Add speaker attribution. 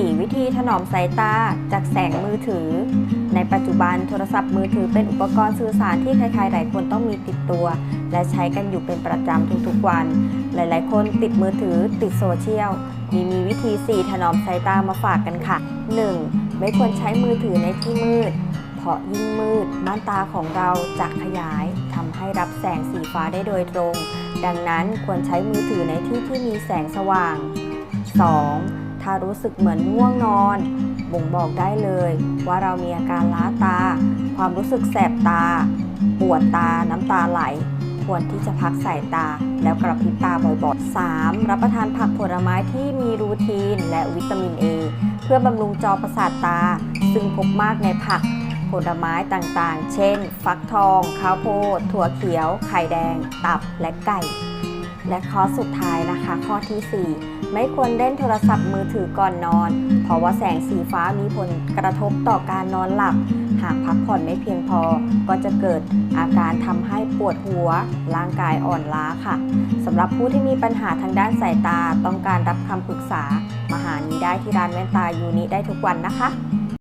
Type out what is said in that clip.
Speaker 1: 4. วิธีถนอมสายตาจากแสงมือถือ ในปัจจุบันโทรศัพท์มือถือเป็นอุปกรณ์สื่อสารที่ใครๆหลายคนต้องมีติดตัว และใช้กันอยู่เป็นประจำทุกๆวัน หลายๆ คนติดมือถือติดโซเชียลมีมีวิธี 4 ถนอมสายตามาฝากกันค่ะ 1. ไม่ควรใช้มือถือในที่มืด เพราะยิ่งมืดม่านตาของเราจะขยายทำให้รับแสงสีฟ้าได้โดยตรง ดังนั้นควรใช้มือถือในที่ที่มีแสงสว่าง 2. ถ้ารู้สึกเหมือนง่วงนอน บ่งบอกได้เลยว่าเรามีอาการล้าตา ความรู้สึกแสบตา ปวดตาน้ำตาไหล ควรที่จะพักสายตา แล้วกระพริบตาบ่อยๆ 3. รับประทานผักผลไม้ที่มีรูทีน และวิตามิน A เพื่อบำรุงจอประสาทตา ซึ่งพบมากในผักผลไม้ต่างๆ เช่น ฟักทอง ข้าวโพด ถั่วเขียว ไข่แดง ตับ และไก่ และข้อสุดท้ายนะคะ ข้อทีสี่ 4 ไม่ควรเล่นโทรศัพท์มือถือก่อนนอน เพราะว่าแสงสีฟ้ามีผลกระทบต่อการนอนหลับ หากพักผ่อนไม่เพียงพอ ก็จะเกิดอาการทำให้ปวดหัว ร่างกายอ่อนล้าค่ะสำหรับผู้ที่มีปัญหาทางด้านสายตาต้องการรับคำปรึกษา มาหานี้ได้ที่ร้านแว่นตายูนิได้ทุกวันนะคะ